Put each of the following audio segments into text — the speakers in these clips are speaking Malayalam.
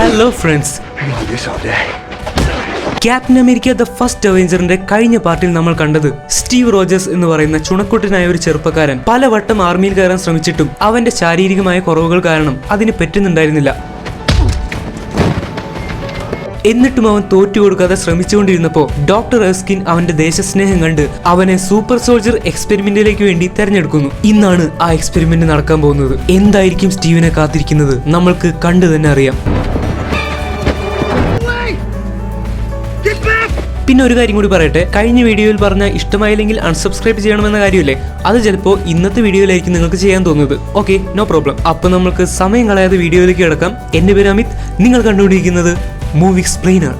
Hello friends. Captain America the first അവഞ്ചറിന്റെ കഴിഞ്ഞ പാർട്ടിൽ നമ്മൾ കണ്ടത് സ്റ്റീവ് റോജേഴ്സ് എന്ന് പറയുന്ന ചുണക്കുട്ടനായ ഒരു ചെറുപ്പക്കാരൻ. പലവട്ടം ആർമിയിൽ കയറാൻ ശ്രമിച്ചിട്ടും അവന്റെ ശാരീരികമായ കുറവുകൾ കാരണം അതിന് പറ്റുന്നുണ്ടായിരുന്നില്ല. എന്നിട്ടും അവൻ തോറ്റു കൊടുക്കാതെ ശ്രമിച്ചുകൊണ്ടിരുന്നപ്പോൾ ഡോക്ടർ എസ്കിൻ അവന്റെ ദേശസ്നേഹം കണ്ട് അവനെ സൂപ്പർ സോൾജർ എക്സ്പെരിമെന്റിലേക്ക് വേണ്ടി തെരഞ്ഞെടുക്കുന്നു. ഇന്നാണ് ആ എക്സ്പെരിമെന്റ് നടക്കാൻ പോകുന്നത്. എന്തായിരിക്കും സ്റ്റീവിനെ കാത്തിരിക്കുന്നത്? നമ്മൾക്ക് കണ്ടു തന്നെ അറിയാം. പിന്നെ ഒരു കാര്യം കൂടി പറയട്ടെ. കഴിഞ്ഞ വീഡിയോയിൽ പറഞ്ഞ ഇഷ്ടമായില്ലെങ്കിൽ അൺസബ്സ്ക്രൈബ് ചെയ്യണമെന്ന കാര്യമില്ലേ? അത് ചിലപ്പോൾ ഇന്നത്തെ വീഡിയോയിലായിരിക്കും നിങ്ങൾക്ക് ചെയ്യാൻ തോന്നുന്നത് ഓക്കെ നോ പ്രോബ്ലം അപ്പോൾ നമ്മൾക്ക് സമയം കളയാതെ വീഡിയോയിലേക്ക് കിടക്കാം. എന്റെ പേര് അമിത്. നിങ്ങൾ കണ്ടുകൊണ്ടിരിക്കുന്നത് മൂവി എക്സ്പ്ലെയിനർ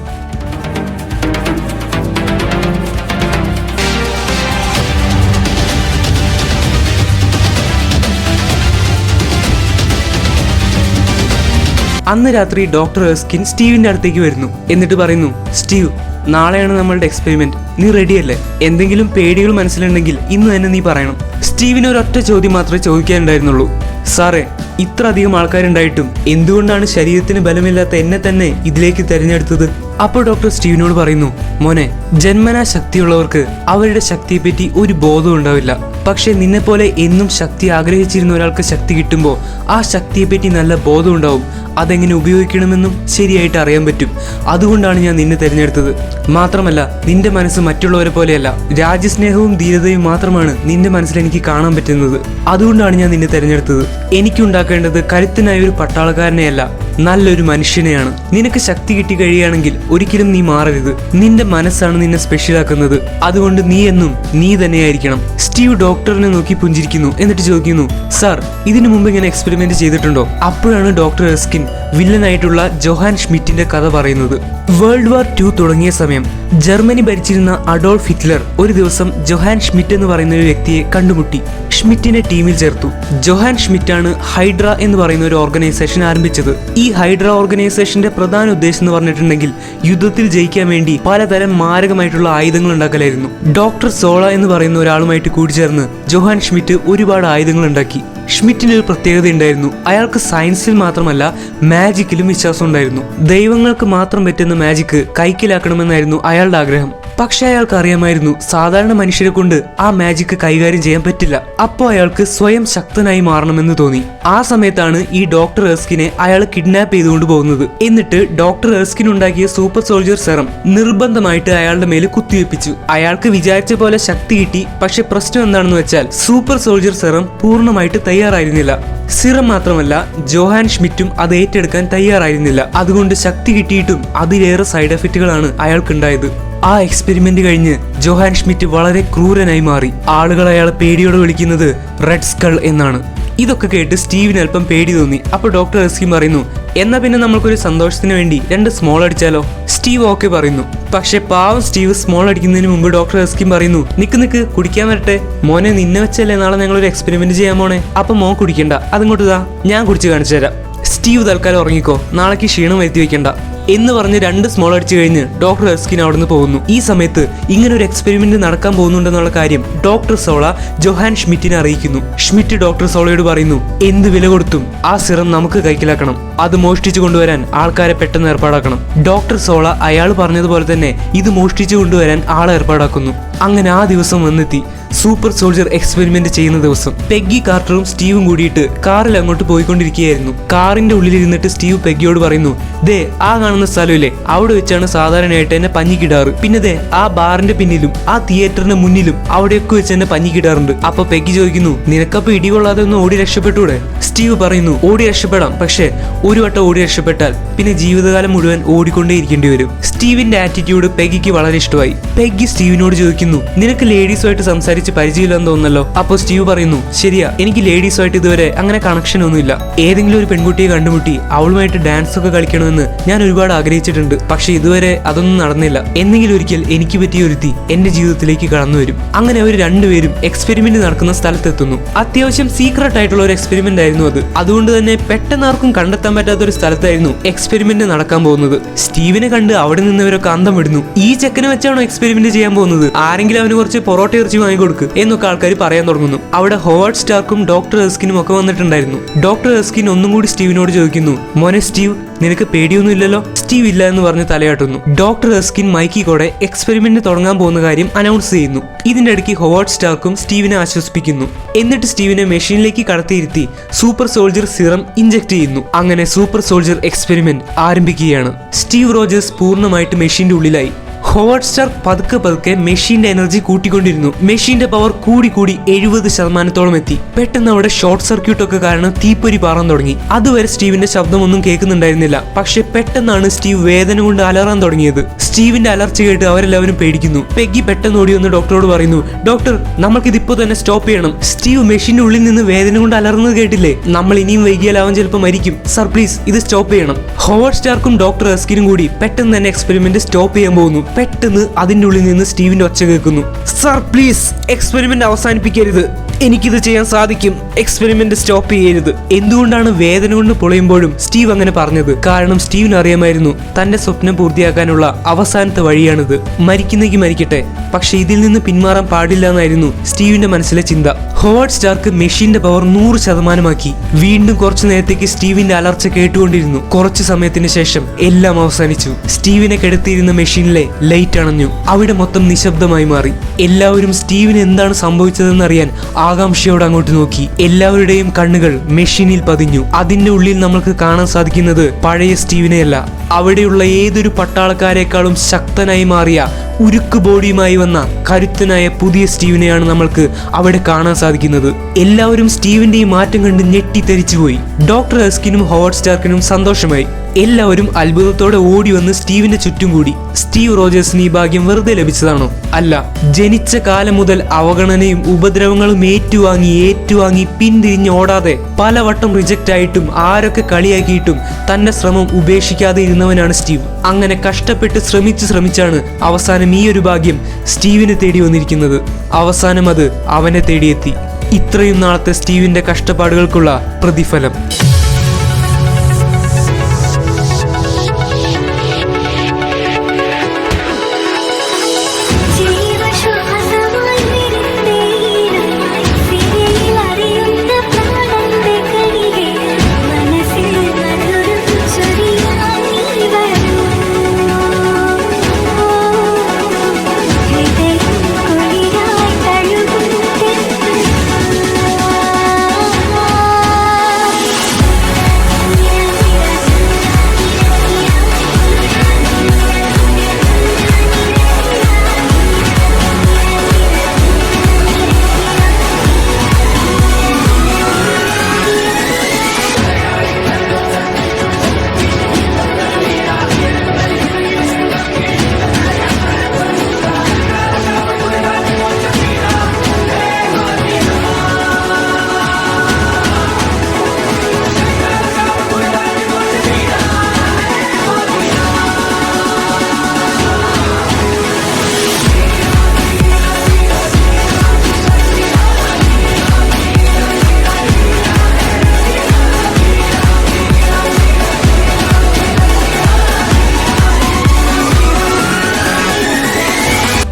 അന്ന് രാത്രി ഡോക്ടർ എസ്കിൻ സ്റ്റീവിന്റെ അടുത്തേക്ക് വരുന്നു. എന്നിട്ട് പറയുന്നു സ്റ്റീവ് നാളെയാണ് നമ്മളുടെ എക്സ്പെരിമെന്റ് നീ റെഡിയല്ലേ എന്തെങ്കിലും പേടികൾ മനസ്സിലുണ്ടെങ്കിൽ ഇന്ന് തന്നെ നീ പറയണം. സ്റ്റീവിന് ഒരൊറ്റ ചോദ്യം മാത്രമേ ചോദിക്കാനുണ്ടായിരുന്നുള്ളൂ. സാറേ ഇത്ര അധികം ആൾക്കാരുണ്ടായിട്ടും എന്തുകൊണ്ടാണ് ശരീരത്തിന് ബലമില്ലാത്ത എന്നെ തന്നെ ഇതിലേക്ക് തിരഞ്ഞെടുത്തത്? അപ്പോൾ ഡോക്ടർ സ്റ്റീവിനോട് പറയുന്നു മോനെ ജന്മനാ ശക്തിയുള്ളവർക്ക് അവരുടെ ശക്തിയെപ്പറ്റി ഒരു ബോധവും ഉണ്ടാവില്ല. പക്ഷെ നിന്നെപ്പോലെ എന്നും ശക്തി ആഗ്രഹിച്ചിരുന്ന ഒരാൾക്ക് ശക്തി കിട്ടുമ്പോൾ ആ ശക്തിയെപ്പറ്റി നല്ല ബോധം ഉണ്ടാവും അതെങ്ങനെ ഉപയോഗിക്കണമെന്നും ശരിയായിട്ട് അറിയാൻ പറ്റും. അതുകൊണ്ടാണ് ഞാൻ നിന്നെ തിരഞ്ഞെടുത്തത്. മാത്രമല്ല നിന്റെ മനസ്സ് മറ്റുള്ളവരെ പോലെയല്ല. രാജ്യസ്നേഹവും ധീരതയും മാത്രമാണ് നിന്റെ മനസ്സിൽ എനിക്ക് കാണാൻ പറ്റുന്നത്. അതുകൊണ്ടാണ് ഞാൻ നിന്നെ തിരഞ്ഞെടുത്തത്. എനിക്കുണ്ടാക്കേണ്ടത് കരുത്തനായ ഒരു പട്ടാളക്കാരനെയല്ല നല്ലൊരു മനുഷ്യനെയാണ്. നിനക്ക് ശക്തി കിട്ടി കഴിയുകയാണെങ്കിൽ ഒരിക്കലും നീ മാറരുത്. നിന്റെ മനസ്സാണ് നിന്നെ സ്പെഷ്യലാക്കുന്നത് അതുകൊണ്ട് നീ എന്നും നീ തന്നെയായിരിക്കണം. സ്റ്റീവ് ഡോക്ടറിനെ നോക്കി പുഞ്ചിരിക്കുന്നു. എന്നിട്ട് ചോദിക്കുന്നു സാർ ഇതിനു മുമ്പ് ഇങ്ങനെ എക്സ്പെരിമെന്റ് ചെയ്തിട്ടുണ്ടോ? അപ്പോഴാണ് ഡോക്ടർ എസ്കിൻ വില്ലനായിട്ടുള്ള ജോഹാൻ ഷ്മിറ്റിന്റെ കഥ പറയുന്നത്. വേൾഡ് വാർ ടു തുടങ്ങിയ സമയം ജർമ്മനി ഭരിച്ചിരുന്ന അഡോൾഫ് ഹിറ്റ്ലർ ഒരു ദിവസം ജൊഹാൻ ഷ്മിറ്റ് എന്ന് പറയുന്ന ഒരു വ്യക്തിയെ കണ്ടുമുട്ടി. ഷ്മിറ്റിനെ ടീമിൽ ചേർത്തു. ജൊഹാൻ ആണ് ഹൈഡ്ര എന്ന് പറയുന്ന ഒരു ഓർഗനൈസേഷൻ ആരംഭിച്ചത്. ഈ ഹൈഡ്ര ഓർഗനൈസേഷന്റെ പ്രധാന ഉദ്ദേശം എന്ന് പറഞ്ഞിട്ടുണ്ടെങ്കിൽ യുദ്ധത്തിൽ ജയിക്കാൻ വേണ്ടി പലതരം മാരകമായിട്ടുള്ള ആയുധങ്ങൾ ഉണ്ടാക്കലായിരുന്നു. ഡോക്ടർ സോള എന്ന് പറയുന്ന ഒരാളുമായിട്ട് കൂടിച്ചേർന്ന് ജൊഹാൻ ഷ്മിറ്റ് ഒരുപാട് ആയുധങ്ങൾ ഉണ്ടാക്കി. ഷ്മിറ്റിന് ഒരു പ്രത്യേകത ഉണ്ടായിരുന്നു. അയാൾക്ക് സയൻസിൽ മാത്രമല്ല മാജിക്കിലും വിശ്വാസം ഉണ്ടായിരുന്നു. ദൈവങ്ങൾക്ക് മാത്രം പറ്റുന്ന മാജിക്ക് കൈക്കിലാക്കണമെന്നായിരുന്നു അയാളുടെ ആഗ്രഹം. പക്ഷെ അയാൾക്ക് അറിയാമായിരുന്നു സാധാരണ മനുഷ്യരെ കൊണ്ട് ആ മാജിക് കൈകാര്യം ചെയ്യാൻ പറ്റില്ല. അപ്പോൾ അയാൾക്ക് സ്വയം ശക്തനായി മാറണമെന്ന് തോന്നി. ആ സമയത്താണ് ഈ ഡോക്ടർ എർസ്കിനെ അയാൾ കിഡ്നാപ്പ് ചെയ്തുകൊണ്ട് പോകുന്നത്. എന്നിട്ട് ഡോക്ടർ എർസ്കിൻ ഉണ്ടാക്കിയ സൂപ്പർ സോൾജർ സെറം നിർബന്ധമായിട്ട് അയാളുടെ മേലെ കുത്തിവെപ്പിച്ചു. അയാൾക്ക് വിചാരിച്ച പോലെ ശക്തി കിട്ടി പക്ഷെ പ്രശ്നം എന്താണെന്ന് വെച്ചാൽ സൂപ്പർ സോൾജർ സെറം പൂർണമായിട്ട് തയ്യാറായിരുന്നില്ല. സിറം മാത്രമല്ല ജോഹാൻ ഷ്മിറ്റും അത് ഏറ്റെടുക്കാൻ തയ്യാറായിരുന്നില്ല. അതുകൊണ്ട് ശക്തി കിട്ടിയിട്ടും അതിലേറെ സൈഡ് എഫക്റ്റുകളാണ് അയാൾക്കുണ്ടായത്. ആ എക്സ്പെരിമെന്റ് കഴിഞ്ഞ് ജോഹാൻ ഷ്മിറ്റ് വളരെ ക്രൂരനായി മാറി. ആളുകൾ അയാളെ പേടിയോടെ വിളിക്കുന്നത് റെഡ് സ്കൾ എന്നാണ്. ഇതൊക്കെ കേട്ട് സ്റ്റീവിന് അല്പം പേടി തോന്നി. അപ്പോൾ ഡോക്ടർ റെസ്കി പറയുന്നു എന്നാ പിന്നെ നമ്മൾക്കൊരു സന്തോഷത്തിന് വേണ്ടി രണ്ട് സ്മോൾ അടിച്ചാലോ? സ്റ്റീവ് ഓക്കെ പറയുന്നു. പക്ഷെ പാവം സ്റ്റീവ് സ്മോൾ അടിക്കുന്നതിന് മുമ്പ് ഡോക്ടർ എസ്കിൻ പറയുന്നു നിക്ക് നിക്ക് കുടിക്കാൻ വരട്ടെ. മോനെ നിന്നെ വെച്ചല്ലേ നാളെ ഞങ്ങൾ ഒരു എക്സ്പെരിമെന്റ് ചെയ്യാൻ മോനെ അപ്പൊ മോൻ കുടിക്കണ്ട. അതിങ്ങോട്ട് ഞാൻ കുടിച്ച് കാണിച്ചു തരാം. സ്റ്റീവ് തൽക്കാലം ഉറങ്ങിക്കോ. നാളേക്ക് ക്ഷീണം വരുത്തി വെക്കണ്ട. എന്ന് പറഞ്ഞ് രണ്ട് സ്മോൾ അടിച്ചു കഴിഞ്ഞ് ഡോക്ടർ എസ്കിൻ അവിടുന്ന് പോകുന്നു. ഈ സമയത്ത് ഇങ്ങനെ ഒരു എക്സ്പെരിമെന്റ് നടക്കാൻ പോകുന്നുണ്ടെന്നുള്ള കാര്യം ഡോക്ടർ സോള ജൊഹാൻ ഷ്മിറ്റിനെ അറിയിക്കുന്നു. ഷ്മിറ്റ് ഡോക്ടർ സോളയോട് പറയുന്നു എന്ത് വില കൊടുത്തും ആ സിറം നമുക്ക് കൈക്കലാക്കണം. അത് മോഷ്ടിച്ചു കൊണ്ടുവരാൻ ആൾക്കാരെ പെട്ടെന്ന് ഏർപ്പാടാക്കണം. ഡോക്ടർ സോള അയാൾ പറഞ്ഞതുപോലെ തന്നെ ഇത് മോഷ്ടിച്ചു കൊണ്ടുവരാൻ ആളെ ഏർപ്പാടാക്കുന്നു. അങ്ങനെ ആ ദിവസം വന്നെത്തി. സൂപ്പർ സോൾജർ എക്സ്പെരിമെന്റ് ചെയ്യുന്ന ദിവസം. പെഗ്ഗി കാർട്ടറും സ്റ്റീവും കൂടിയിട്ട് കാറിൽ അങ്ങോട്ട് പോയിക്കൊണ്ടിരിക്കുകയായിരുന്നു. കാറിന്റെ ഉള്ളിലിരുന്നിട്ട് സ്റ്റീവ് പെഗ്ഗിയോട് പറയുന്നു ദേ ആ കാണുന്ന സ്ഥലമില്ലേ? അവിടെ വെച്ചാണ് സാധാരണയായിട്ട് എന്നെ പഞ്ഞിക്കിടാറ്. പിന്നെ ദേ ആ ബാറിന്റെ പിന്നിലും ആ തിയേറ്ററിന്റെ മുന്നിലും അവിടെയൊക്കെ വെച്ച് എന്നെ പഞ്ഞിക്കിടാറുണ്ട്. അപ്പൊ പെഗ്ഗി ചോദിക്കുന്നു നിനക്കപ്പോ ഇടികൊള്ളാതെ ഒന്ന് ഓടി രക്ഷപ്പെട്ടൂടെ സ്റ്റീവ് പറയുന്നു ഓടി രക്ഷപ്പെടാം. പക്ഷേ ഒരു വട്ടം ഓടി രക്ഷപ്പെട്ടാൽ പിന്നെ ജീവിതകാലം മുഴുവൻ ഓടിക്കൊണ്ടേ ഇരിക്കേണ്ടി വരും. സ്റ്റീവിന്റെ ആറ്റിറ്റ്യൂഡ് പെഗ്ഗിക്ക് വളരെ ഇഷ്ടമായി. പെഗ്ഗി സ്റ്റീവിനോട് ചോദിക്കുന്നു നിനക്ക് ലേഡീസുമായിട്ട് സംസാരിച്ച് പരിചയമില്ലെന്ന് തോന്നുന്നല്ലോ. അപ്പോൾ സ്റ്റീവ് പറയുന്നു ശരിയാ എനിക്ക് ലേഡീസുമായിട്ട് ഇതുവരെ അങ്ങനെ കണക്ഷൻ ഒന്നുമില്ല. ഏതെങ്കിലും ഒരു പെൺകുട്ടിയെ കണ്ടുമുട്ടി അവളുമായിട്ട് ഡാൻസ് ഒക്കെ കളിക്കണമെന്ന് ഞാൻ ഒരുപാട് ആഗ്രഹിച്ചിട്ടുണ്ട്. പക്ഷെ ഇതുവരെ അതൊന്നും നടന്നില്ല. എന്നെങ്കിലും ഒരിക്കൽ എനിക്ക് പറ്റിയ ഒരുത്തി എന്റെ ജീവിതത്തിലേക്ക് കടന്നു വരും. അങ്ങനെ അവർ രണ്ടുപേരും എക്സ്പെരിമെന്റ് നടക്കുന്ന സ്ഥലത്തെത്തുന്നു. അത്യാവശ്യം സീക്രട്ട് ആയിട്ടുള്ള ഒരു എക്സ്പെരിമെന്റ് ആയിരുന്നു അത്. അതുകൊണ്ട് തന്നെ പെട്ടെന്ന് ആർക്കും കണ്ടെത്താൻ പറ്റാത്ത ഒരു സ്ഥലത്തായിരുന്നു എക്സ്പെരിമെന്റ് നടക്കാൻ പോകുന്നത്. സ്റ്റീവിനെ കണ്ട് അവിടെ നിന്നവരൊക്കെ അന്തം വിടുന്നു. ഈ ചെക്കനെ വെച്ചാണോ എക്സ്പെരിമെന്റ് ചെയ്യാൻ പോകുന്നത്? ആരെങ്കിലും അവന് കുറച്ച് പൊറോട്ട ഇറച്ചി വാങ്ങിക്കൊടുക്ക് എന്നൊക്കെ ആൾക്കാർ പറയാൻ തുടങ്ങുന്നു. അവിടെ ഹോവാർഡ് സ്റ്റാർക്കും ഡോക്ടർ എസ്കിനും ഒക്കെ വന്നിട്ടുണ്ടായിരുന്നു. ഡോക്ടർ എസ്കിൻ ഒന്നും കൂടി സ്റ്റീവിനോട് ചോദിക്കുന്നു മോനെ സ്റ്റീവ് നിനക്ക് പേടിയൊന്നും ഇല്ലല്ലോ? സ്റ്റീവ് ഇല്ല എന്ന് പറഞ്ഞ് തലയാട്ടുന്നു. ഡോക്ടർ എസ്കിൻ മൈക്കി കൂടെ എക്സ്പെരിമെന്റ് തുടങ്ങാൻ പോകുന്ന കാര്യം അനൗൺസ് ചെയ്യുന്നു. ഇതിന്റെ ഇടയ്ക്ക് ഹോവാർഡ് സ്റ്റാർക്കും സ്റ്റീവിനെ ആശ്വസിപ്പിക്കുന്നു. എന്നിട്ട് സ്റ്റീവിനെ മെഷീനിലേക്ക് കടത്തിയിരുത്തി സൂപ്പർ സോൾജർ സിറം ഇഞ്ചക്ട് ചെയ്യുന്നു. അങ്ങനെ സൂപ്പർ സോൾജർ എക്സ്പെരിമെന്റ് ആരംഭിക്കുകയാണ്. സ്റ്റീവ് റോജേഴ്സ് പൂർണമായിട്ട് മെഷീന്റെ ഉള്ളിലായി. ഹോവാർഡ് സ്റ്റാർക്ക് പതുക്കെ പതുക്കെ മെഷീന്റെ എനർജി കൂട്ടിക്കൊണ്ടിരുന്നു. മെഷീന്റെ പവർ കൂടി കൂടി എഴുപത് ശതമാനത്തോളം എത്തി. പെട്ടെന്ന് അവിടെ ഷോർട്ട് സർക്യൂട്ട് ഒക്കെ കാരണം തീപ്പൊരി പാറാൻ തുടങ്ങി. അതുവരെ സ്റ്റീവിന്റെ ശബ്ദമൊന്നും കേൾക്കുന്നുണ്ടായിരുന്നില്ല. പക്ഷെ പെട്ടെന്നാണ് സ്റ്റീവ് വേദന കൊണ്ട് അലറാൻ തുടങ്ങിയത്. സ്റ്റീവിന്റെ അലർച്ച കേട്ട് അവരെല്ലാവരും പേടിക്കുന്നു. പെഗ്ഗി പെട്ടെന്ന് ഓടി വന്ന് ഡോക്ടറോട് പറയുന്നു ഡോക്ടർ നമ്മൾക്കിതിപ്പോ തന്നെ സ്റ്റോപ്പ് ചെയ്യണം. സ്റ്റീവ് മെഷീന്റെ ഉള്ളിൽ നിന്ന് വേദന കൊണ്ട് അലർന്നത് കേട്ടില്ലേ? നമ്മൾ ഇനിയും വൈകിയാൽ അവൻ ചിലപ്പോൾ മരിക്കും. സർ പ്ലീസ് ഇത് സ്റ്റോപ്പ് ചെയ്യണം. ഹോവാർഡ് സ്റ്റാർക്കും ഡോക്ടർ എസ്കിനും കൂടി പെട്ടെന്ന് തന്നെ എക്സ്പെരിമെന്റ് സ്റ്റോപ്പ് ചെയ്യാൻ പോകുന്നു. പെട്ടെന്ന് അതിന്റെ ഉള്ളിൽ നിന്ന് സ്റ്റീവിന്റെ ഒച്ച കേൾക്കുന്നു. സർ പ്ലീസ് എക്സ്പെരിമെന്റ് അവസാനിപ്പിക്കരുത്. എനിക്കിത് ചെയ്യാൻ സാധിക്കും. എക്സ്പെരിമെന്റ് സ്റ്റോപ്പ് ചെയ്യരുത്. എന്തുകൊണ്ടാണ് വേദന കൊണ്ട് പൊളയുമ്പോഴും സ്റ്റീവ് അങ്ങനെ പറഞ്ഞത്? കാരണം സ്റ്റീവിന് അറിയാമായിരുന്നു തന്റെ സ്വപ്നം പൂർത്തിയാക്കാനുള്ള അവസാനത്തെ വഴിയാണിത്. മരിക്കുന്നെങ്കിൽ മരിക്കട്ടെ. പക്ഷെ ഇതിൽ നിന്ന് പിന്മാറാൻ പാടില്ല എന്നായിരുന്നു സ്റ്റീവിന്റെ മനസ്സിലെ ചിന്ത. ഹോവാർഡ് സ്റ്റാർക്ക് മെഷീന്റെ പവർ നൂറ് ശതമാനമാക്കി. വീണ്ടും കുറച്ചു നേരത്തേക്ക് സ്റ്റീവിന്റെ അലർച്ച കേട്ടുകൊണ്ടിരുന്നു. കുറച്ചു സമയത്തിന് ശേഷം എല്ലാം അവസാനിച്ചു. സ്റ്റീവിനെ കിടത്തിയിരുന്ന മെഷീനിലെ ലൈറ്റ് അണഞ്ഞു. അവിടെ മൊത്തം നിശബ്ദമായി മാറി. എല്ലാവരും സ്റ്റീവിന് എന്താണ് സംഭവിച്ചതെന്നറിയാൻ ആകാംക്ഷയോടെ അങ്ങോട്ട് നോക്കി. എല്ലാവരുടെയും കണ്ണുകൾ മെഷീനിൽ പതിഞ്ഞു. അതിന്റെ ഉള്ളിൽ നമ്മൾക്ക് കാണാൻ സാധിക്കുന്നത് പഴയ സ്റ്റീവിനെയല്ല. അവിടെയുള്ള ഏതൊരു പട്ടാളക്കാരെക്കാളും ശക്തനായി മാറിയ ഉരുക്ക് ബോഡിയുമായി വന്ന കരുത്തനായ പുതിയ സ്റ്റീവിനെയാണ് നമ്മൾക്ക് അവിടെ കാണാൻ സാധിക്കുന്നത്. എല്ലാവരും സ്റ്റീവിന്റെ ഈ മാറ്റം കണ്ട് ഞെട്ടിത്തെരിച്ചുപോയി ഡോക്ടർ എസ്കിനും ഹോവാർഡ് സ്റ്റാർക്കിനും സന്തോഷമായി. എല്ലാവരും അത്ഭുതത്തോടെ ഓടി വന്ന് സ്റ്റീവിന്റെ ചുറ്റും കൂടി. സ്റ്റീവ് റോജേഴ്സിന് ഈ ഭാഗ്യം വെറുതെ ലഭിച്ചതാണോ? അല്ല. ജനിച്ച കാലം മുതൽ അവഗണനയും ഉപദ്രവങ്ങളും ഏറ്റുവാങ്ങി ഏറ്റുവാങ്ങി പിന്തിരിഞ്ഞ് ഓടാതെ പലവട്ടം റിജക്റ്റ് ആയിട്ടും ആരൊക്കെ കളിയാക്കിയിട്ടും തന്റെ ശ്രമം ഉപേക്ഷിക്കാതെ ഇരുന്നവനാണ് സ്റ്റീവ്. അങ്ങനെ കഷ്ടപ്പെട്ട് ശ്രമിച്ച് ശ്രമിച്ചാണ് അവസാനം ഈ ഒരു ഭാഗ്യം സ്റ്റീവിനെ തേടി വന്നിരിക്കുന്നത്. അവസാനം അത് അവനെ തേടിയെത്തി. ഇത്രയും നാളത്തെ സ്റ്റീവിന്റെ കഷ്ടപ്പാടുകൾക്കുള്ള പ്രതിഫലം.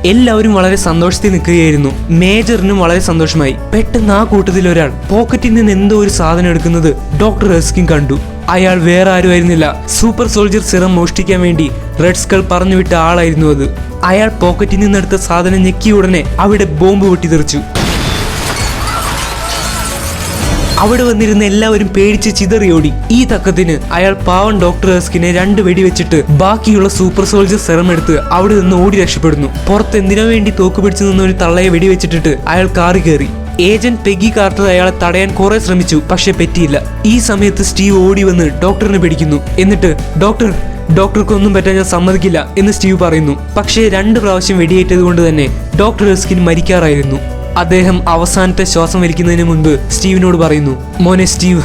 എല്ലാവരും വളരെ സന്തോഷത്തിൽ നിൽക്കുകയായിരുന്നു. മേജറിനും വളരെ സന്തോഷമായി. പെട്ടെന്ന് ആ കൂട്ടത്തിൽ ഒരാൾ പോക്കറ്റിൽ നിന്ന് എന്തോ ഒരു സാധനം എടുക്കുന്നത് ഡോക്ടർ റെസ്കിൻ കണ്ടു. അയാൾ വേറെ ആരുമായിരുന്നില്ല സൂപ്പർ സോൾജർ സിറം മോഷ്ടിക്കാൻ വേണ്ടി റെഡ് സ്കൾ പറഞ്ഞുവിട്ട ആളായിരുന്നു അത്. അയാൾ പോക്കറ്റിൽ നിന്നെടുത്ത സാധനം ഞെക്കിയ ഉടനെ അവിടെ ബോംബ് പൊട്ടിത്തെറിച്ചു അവിടെ വന്നിരുന്ന എല്ലാവരും പേടിച്ച് ചിതറിയോടി. ഈ തക്കത്തിന് അയാൾ പാവൻ ഡോക്ടർ എസ്കിനെ രണ്ട് വെടിവെച്ചിട്ട് ബാക്കിയുള്ള സൂപ്പർ സോൾജർ സെറം എടുത്ത് അവിടെ നിന്ന് ഓടി രക്ഷപ്പെടുന്നു. പുറത്ത് എന്തിനു വേണ്ടി തോക്ക് പിടിച്ചു നിന്ന ഒരു തള്ളയെ വെടിവെച്ചിട്ടിട്ട് അയാൾ കാറി കയറി. ഏജന്റ് പെഗി കാർട്ടർ അയാളെ തടയാൻ കുറെ ശ്രമിച്ചു പക്ഷെ പറ്റിയില്ല. ഈ സമയത്ത് സ്റ്റീവ് ഓടി വന്ന് ഡോക്ടറിനെ പിടിക്കുന്നു. എന്നിട്ട് ഡോക്ടർ ഡോക്ടർക്കൊന്നും പറ്റാൻ ഞാൻ സമ്മതിക്കില്ല എന്ന് സ്റ്റീവ് പറയുന്നു. പക്ഷേ രണ്ട് പ്രാവശ്യം വെടിയേറ്റത് കൊണ്ട് തന്നെ ഡോക്ടർ എസ്കിൻ മരിക്കാറായിരുന്നു. അദ്ദേഹം അവസാനത്തെ ശ്വാസം വലിക്കുന്നതിന് മുൻപ് സ്റ്റീവിനോട് പറയുന്നു മോനെ സ്റ്റീവ്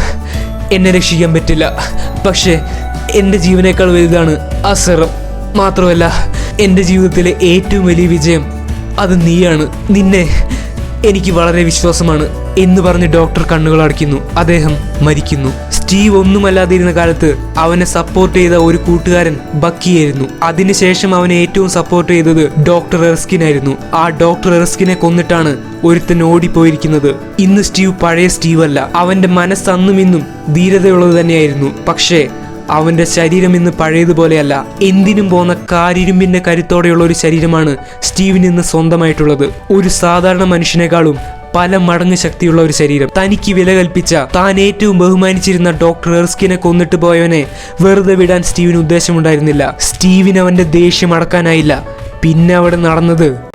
എന്നെ രക്ഷിക്കാൻ പറ്റില്ല. പക്ഷേ എന്റെ ജീവനേക്കാൾ വലുതാണ് ആ സെറം. മാത്രമല്ല എന്റെ ജീവിതത്തിലെ ഏറ്റവും വലിയ വിജയം അത് നീയാണ്. നിന്നെ എനിക്ക് വളരെ വിശ്വാസമാണ് എന്ന് പറഞ്ഞ് ഡോക്ടർ കണ്ണുകൾ അടയ്ക്കുന്നു. അദ്ദേഹം മരിക്കുന്നു. സ്റ്റീവ് ഒന്നുമല്ലാതിരുന്ന കാലത്ത് അവനെ സപ്പോർട്ട് ചെയ്ത ഒരു കൂട്ടുകാരൻ ബക്കിയായിരുന്നു. അതിനുശേഷം അവനെ ഏറ്റവും സപ്പോർട്ട് ചെയ്തത് ഡോക്ടർ എർസ്കിൻ ആയിരുന്നു. ആ ഡോക്ടർ എർസ്കിനെ കൊന്നിട്ടാണ് ഒരുത്തൻ ഓടിപ്പോയിരിക്കുന്നത്. ഇന്ന് സ്റ്റീവ് പഴയ സ്റ്റീവ് അല്ല അവന്റെ മനസ്സ് അന്നും ഇന്നും ധീരതയുള്ളത് തന്നെയായിരുന്നു പക്ഷേ അവന്റെ ശരീരം ഇന്ന് പഴയതുപോലെയല്ല. എന്തിനും പോന്ന കാരിരുമ്പിന്റെ കരുത്തോടെയുള്ള ഒരു ശരീരമാണ് സ്റ്റീവിന് ഇന്ന് സ്വന്തമായിട്ടുള്ളത്. ഒരു സാധാരണ മനുഷ്യനേക്കാളും പല മടങ്ങ് ശക്തിയുള്ള ഒരു ശരീരം. തനിക്ക് വില കൽപ്പിച്ച താൻ ഏറ്റവും ബഹുമാനിച്ചിരുന്ന ഡോക്ടർ എർസ്കിനെ കൊന്നിട്ട് പോയവനെ വെറുതെ വിടാൻ സ്റ്റീവിന് ഉദ്ദേശമുണ്ടായിരുന്നില്ല. സ്റ്റീവിന് അവന്റെ ദേഷ്യം അടക്കാനായില്ല. പിന്നെ അവിടെ നടന്നത്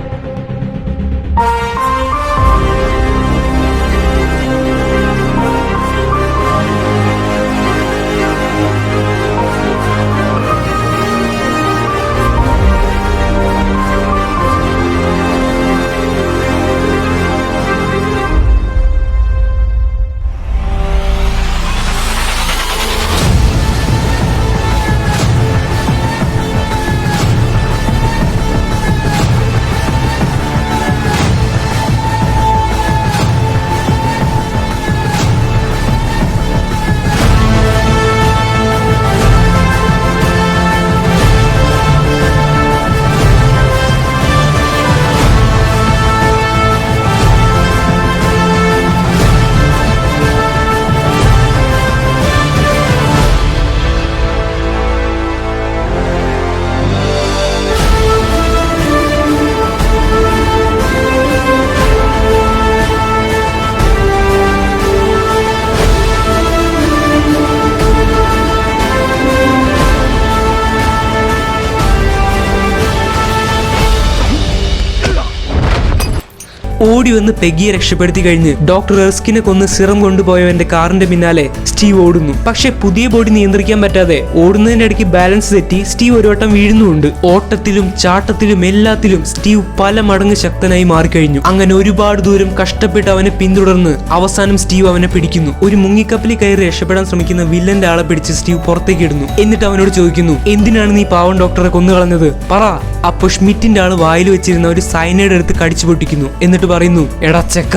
ഓടി വന്ന് പെഗിയെ രക്ഷപ്പെടുത്തി കഴിഞ്ഞ് ഡോക്ടർ എർസ്കിനെ കൊന്ന് സിറം കൊണ്ടുപോയവന്റെ കാറിന്റെ പിന്നാലെ സ്റ്റീവ് ഓടുന്നു. പക്ഷെ പുതിയ ബോഡി നിയന്ത്രിക്കാൻ പറ്റാതെ ഓടുന്നതിന്റെ ഇടയ്ക്ക് ബാലൻസ് തെറ്റി സ്റ്റീവ് ഒരു വട്ടം വീഴുന്നുണ്ട് ഓട്ടത്തിലും ചാട്ടത്തിലും എല്ലാത്തിലും സ്റ്റീവ് പല മടങ്ങ് ശക്തനായി മാറിക്കഴിഞ്ഞു. അങ്ങനെ ഒരുപാട് ദൂരം കഷ്ടപ്പെട്ട് അവനെ പിന്തുടർന്ന് അവസാനം സ്റ്റീവ് അവനെ പിടിക്കുന്നു. ഒരു മുങ്ങിക്കപ്പലിൽ കയറി രക്ഷപ്പെടാൻ ശ്രമിക്കുന്ന വില്ലന്റെ ആളെ പിടിച്ച് സ്റ്റീവ് പുറത്തേക്ക് ഇടുന്നു. എന്നിട്ട് അവനോട് ചോദിക്കുന്നു എന്തിനാണ് നീ പാവം ഡോക്ടറെ കൊന്നു കളഞ്ഞത് പറ. അപ്പൊ ഷ്മിറ്റിന്റെ ആൾ വായിൽ വെച്ചിരുന്ന ഒരു സൈനൈഡ് എടുത്ത് കടിച്ചു പൊട്ടിക്കുന്നു. എന്നിട്ട് പറയുന്നു എടാ ചെക്ക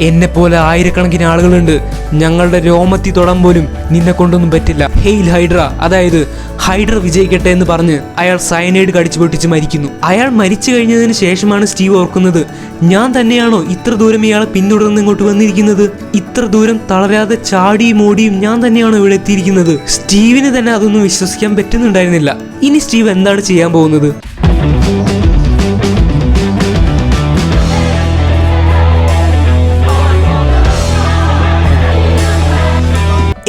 എന്നെ പോലെ ആയിരക്കണക്കിന് ആളുകളുണ്ട്. ഞങ്ങളുടെ രോമത്തി തൊടാൻ പോലും നിന്നെ കൊണ്ടൊന്നും പറ്റില്ല. ഹെയിൽ ഹൈഡ്ര അതായത് ഹൈഡ്ര വിജയിക്കട്ടെ എന്ന് പറഞ്ഞ് അയാൾ സയനൈഡ് കടിച്ചു പൊട്ടിച്ച് മരിക്കുന്നു. അയാൾ മരിച്ചു കഴിഞ്ഞതിന് ശേഷമാണ് സ്റ്റീവ് ഓർക്കുന്നത് ഞാൻ തന്നെയാണോ ഇത്ര ദൂരം ഇയാൾ പിന്തുടർന്ന് ഇങ്ങോട്ട് വന്നിരിക്കുന്നത്? ഇത്ര ദൂരം തളരാതെ ചാടിയും മോടിയും ഞാൻ തന്നെയാണോ ഇവിടെ എത്തിയിരിക്കുന്നത്? സ്റ്റീവിന് തന്നെ അതൊന്നും വിശ്വസിക്കാൻ പറ്റുന്നുണ്ടായിരുന്നില്ല. ഇനി സ്റ്റീവ് എന്താണ് ചെയ്യാൻ പോകുന്നത്?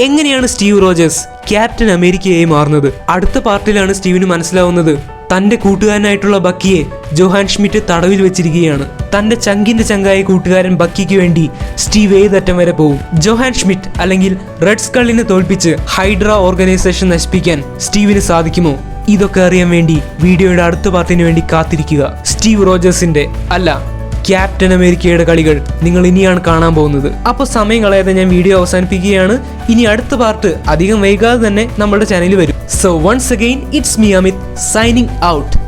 എങ്ങനെയാണ് സ്റ്റീവ് റോജേഴ്സ് ക്യാപ്റ്റൻ അമേരിക്കയായി മാറുന്നത്? അടുത്ത പാർട്ടിയിലാണ് സ്റ്റീവിന് മനസ്സിലാവുന്നത്. തന്റെ കൂട്ടുകാരനായിട്ടുള്ള ബക്കിയെ ജോഹാൻ ഷ്മിറ്റ് തടവിൽ വെച്ചിരിക്കുകയാണ്. തന്റെ ചങ്കിന്റെ ചങ്കായ കൂട്ടുകാരൻ ബക്കിക്ക് വേണ്ടി സ്റ്റീവ് ഏതറ്റം വരെ പോകും ജോഹാൻ ഷ്മിറ്റ് അല്ലെങ്കിൽ റെഡ് സ്കള്ളിനെ തോൽപ്പിച്ച് ഹൈഡ്ര ഓർഗനൈസേഷൻ നശിപ്പിക്കാൻ സ്റ്റീവിന് സാധിക്കുമോ? ഇതൊക്കെ അറിയാൻ വേണ്ടി വീഡിയോയുടെ അടുത്ത പാർട്ടിന് വേണ്ടി കാത്തിരിക്കുക. സ്റ്റീവ് റോജേഴ്സിന്റെ അല്ല ക്യാപ്റ്റൻ അമേരിക്കയുടെ കളികൾ നിങ്ങൾ ഇനിയാണ് കാണാൻ പോകുന്നത്. അപ്പോൾ സമയം കളയാതെ ഞാൻ വീഡിയോ അവസാനിപ്പിക്കുകയാണ്. ഇനി അടുത്ത പാർട്ട് അധികം വൈകാതെ തന്നെ നമ്മുടെ ചാനലിൽ വരും. So once again it's me Amit signing out